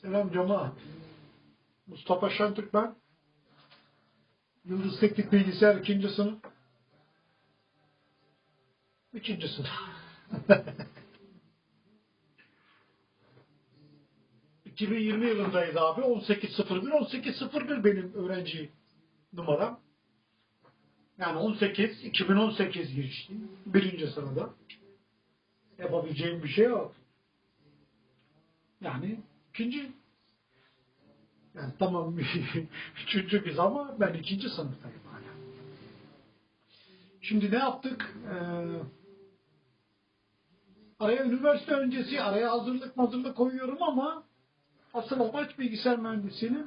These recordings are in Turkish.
Selam cemaat. Mustafa Şentürk ben. Yıldız Teknik Bilgisayar ikinci sınıf. Üçüncü sınıf. ...2020 yılındayız abi. 18.01. 18.01 benim öğrenci numaram. Yani 18, 2018 girişliyim. Birinci sırada. Yapabileceğim bir şey yok. Yani ikinci yani tamam üçüncü biz ama ben ikinci sınıftayım hala. Şimdi ne yaptık? Ee, araya üniversite öncesi araya hazırlık hazırlık koyuyorum ama asıl amaç bilgisayar mühendisliğinin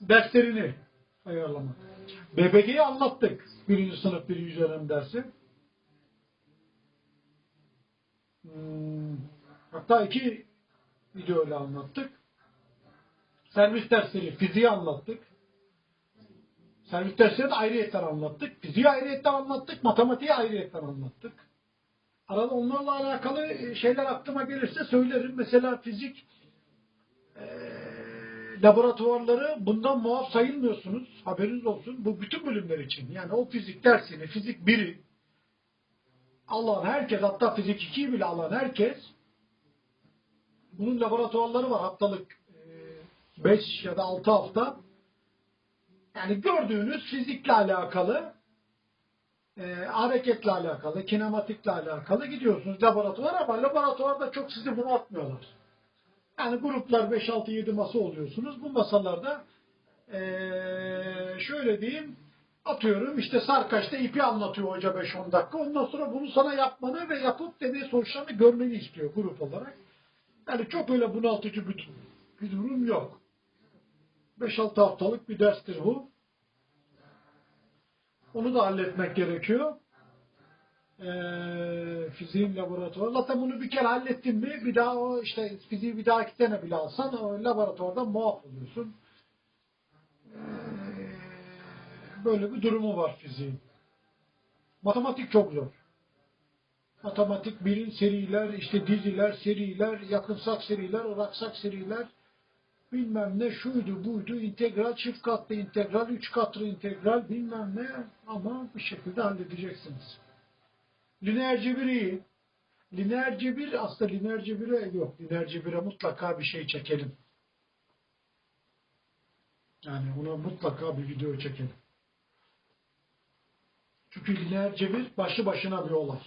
derslerini ayarlamak. BBG'yi anlattık. Birinci sınıf birinci dönem dersi. Hmm, hatta iki video ile anlattık. Servis dersleri, fiziği anlattık. Servis dersleri de ayrıyetten anlattık. Fiziği ayrıyetten anlattık, matematiği ayrıyetten anlattık. Arada onlarla alakalı şeyler aklıma gelirse söylerim. Mesela fizik eee, laboratuvarları bundan muaf sayılmıyorsunuz. Haberiniz olsun. Bu bütün bölümler için. Yani o fizik dersini, fizik 1'i alan herkes, hatta fizik 2'yi bile alan herkes bunun laboratuvarları var haftalık 5 ya da 6 hafta. Yani gördüğünüz fizikle alakalı, e, hareketle alakalı, kinematikle alakalı gidiyorsunuz laboratuvara ama laboratuvarda çok sizi bunaltmıyorlar. Yani gruplar 5, 6, 7 masa oluyorsunuz. Bu masalarda e, şöyle diyeyim atıyorum işte Sarkaç'ta ipi anlatıyor hoca 5-10 dakika. Ondan sonra bunu sana yapmanı ve yapıp deney sonuçlarını görmeni istiyor grup olarak. Yani çok öyle bunaltıcı bir, bir durum yok. 5-6 haftalık bir derstir bu. Onu da halletmek gerekiyor. Ee, fiziğin laboratuvarı. Zaten bunu bir kere hallettin mi bir daha o işte fiziği bir dahaki sene bile alsan o laboratuvarda muaf oluyorsun. Ee, böyle bir durumu var fiziğin. Matematik çok zor. Matematik birin seriler, işte diziler, seriler, yakınsak seriler, oraksak seriler, bilmem ne şuydu buydu, integral, çift katlı integral, üç katlı integral, bilmem ne ama bir şekilde halledeceksiniz. Lineer cebir iyi. Lineer cebir aslında lineer cebire yok. Lineer cebire mutlaka bir şey çekelim. Yani ona mutlaka bir video çekelim. Çünkü lineer cebir başlı başına bir olay.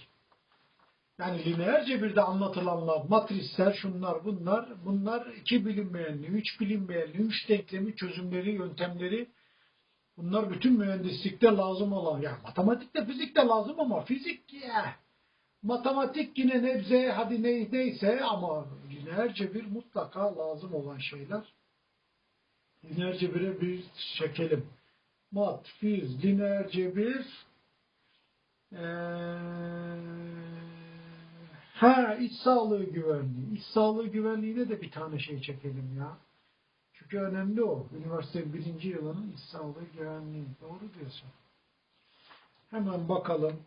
Yani lineer cebirde anlatılanlar, matrisler, şunlar, bunlar, bunlar iki bilinmeyenli, üç bilinmeyenli, üç denklemi, çözümleri, yöntemleri, bunlar bütün mühendislikte lazım olan, yani matematikte, fizikte lazım ama fizik ya, matematik yine nebze, hadi ne, neyse ama lineer cebir mutlaka lazım olan şeyler. Lineer cebire bir çekelim. Mat, fiz, lineer cebir, ee, Ha iç sağlığı güvenliği. İç sağlığı güvenliğine de bir tane şey çekelim ya. Çünkü önemli o. Üniversite birinci yılının iç sağlığı güvenliği. Doğru diyorsun. Hemen bakalım.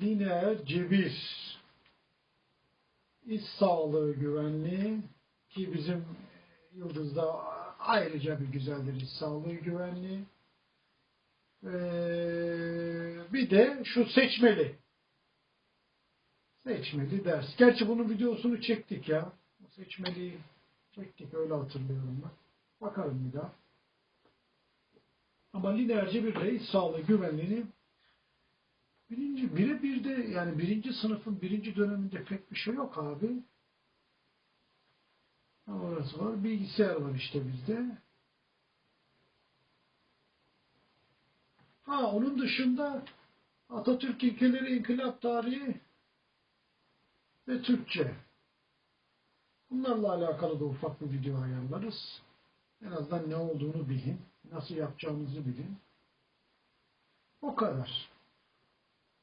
Lineer cebir. İç sağlığı güvenliği ki bizim Yıldız'da ayrıca bir güzeldir iç sağlığı güvenliği. Ee, bir de şu seçmeli. Seçmeli ders. Gerçi bunun videosunu çektik ya. Seçmeliyi çektik öyle hatırlıyorum ben. Bakarım bir daha. Ama lineer cebirle iç sağlığı güvenliğini birinci, bire bir de yani birinci sınıfın birinci döneminde pek bir şey yok abi. Orası var. Bilgisayar var işte bizde. Ha onun dışında Atatürk ilkeleri, inkılap tarihi ve Türkçe. Bunlarla alakalı da ufak bir video ayarlarız. En azından ne olduğunu bilin. Nasıl yapacağımızı bilin. O kadar.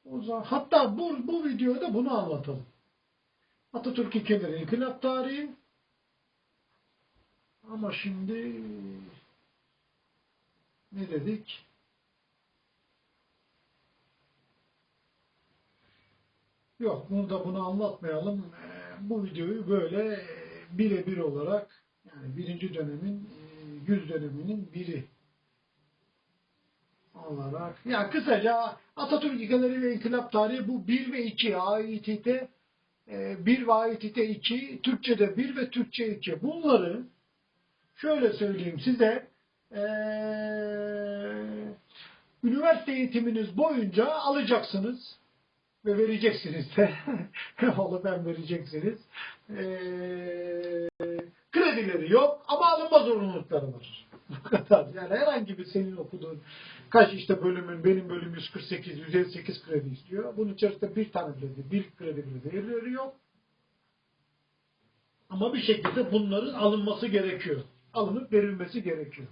O zaman, hatta bu, bu videoda bunu anlatalım. Atatürk ilkeleri, inkılap tarihi. Ama şimdi ne dedik? Yok bunu da bunu anlatmayalım. Ee, Bu videoyu böyle birebir olarak yani birinci dönemin e, yüz döneminin biri olarak. Ya kısaca Atatürk ilkeleri ve inkılap tarihi bu 1 ve 2 AİTT 1 ve AİTT 2 Türkçe'de 1 ve Türkçe 2 bunları şöyle söyleyeyim size eee, üniversite eğitiminiz boyunca alacaksınız ve vereceksiniz de oğlum ben vereceksiniz Eee, kredileri yok ama alınma zorunlulukları var. Bu kadar. Yani herhangi bir senin okuduğun kaç işte bölümün benim bölüm 148 158 kredi istiyor. Bunun içerisinde bir tane bile bir kredi bile değerleri yok. Ama bir şekilde bunların alınması gerekiyor. Alınıp verilmesi gerekiyor.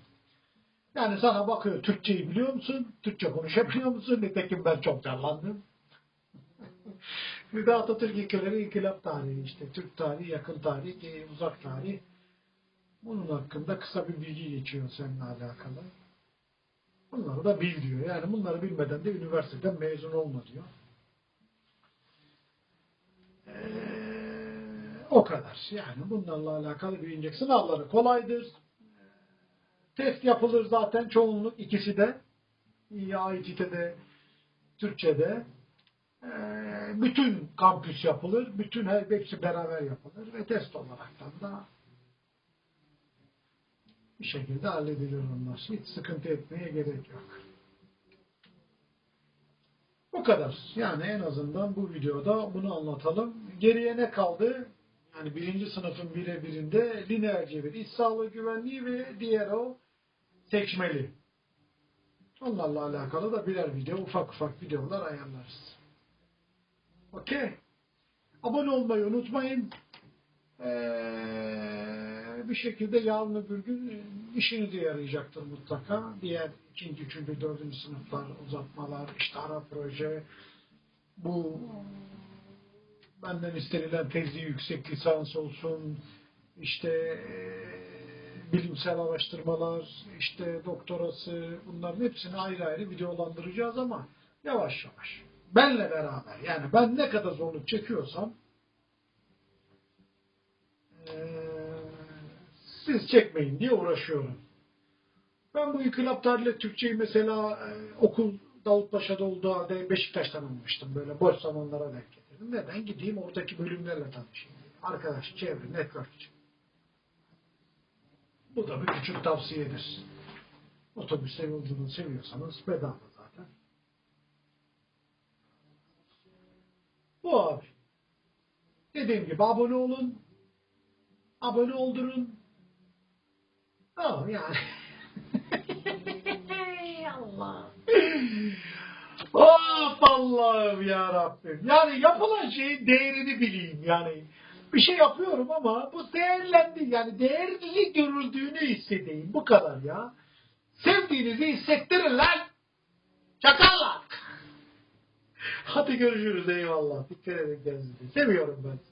Yani sana bakıyor Türkçeyi biliyor musun? Türkçe konuşabiliyor musun? Nitekim ben çok darlandım. De Atatürk ilkeleri inkılap tarihi işte. Türk tarihi, yakın tarihi, e, uzak tarihi. Bunun hakkında kısa bir bilgi geçiyor seninle alakalı. Bunları da bil diyor. Yani bunları bilmeden de üniversiteden mezun olma diyor. Ee, o kadar. Yani bunlarla alakalı bilinecek. Sınavları kolaydır. Test yapılır zaten çoğunluk ikisi de. İAİT'de Türkçe'de. Ee, bütün kampüs yapılır. Bütün her hepsi beraber yapılır ve test olaraktan da bir şekilde halledilir onlar. Hiç sıkıntı etmeye gerek yok. Bu kadar. Yani en azından bu videoda bunu anlatalım. Geriye ne kaldı? Yani birinci sınıfın birebirinde lineer cebir, iç sağlığı güvenliği ve diğer o seçmeli. Onlarla alakalı da birer video, ufak ufak videolar ayarlarız. Okey. Abone olmayı unutmayın. Ee, bir şekilde yarın öbür gün e, işinize yarayacaktır mutlaka. Diğer ikinci, üçüncü, dördüncü sınıflar, uzatmalar, işte ara proje, bu benden istenilen tezli yüksek lisans olsun, işte e, bilimsel araştırmalar, işte doktorası, bunların hepsini ayrı ayrı videolandıracağız ama yavaş yavaş. Benle beraber yani ben ne kadar zorluk çekiyorsam eee, siz çekmeyin diye uğraşıyorum. Ben bu inkılap tarihle Türkçeyi mesela e, okul Davutpaşa'da olduğu halde Beşiktaş'tan almıştım. Böyle boş zamanlara denk getirdim. Neden? Gideyim oradaki bölümlerle tanışayım. Arkadaş, çevre, network için. Bu da bir küçük tavsiyedir. Otobüste yolculuğu seviyorsanız bedava zaten. Bu abi. Dediğim gibi abone olun. Abone oldurun. Tamam yani. Allah. Of Allah'ım ya Rabbim. Yani yapılan şeyin değerini bileyim yani. Bir şey yapıyorum ama bu değerlendi. Yani değerli görüldüğünü hissedeyim. Bu kadar ya. Sevdiğinizi hissettirin lan. Çakallar. Hadi görüşürüz eyvallah. Dikkat edin kendinize. Seviyorum ben.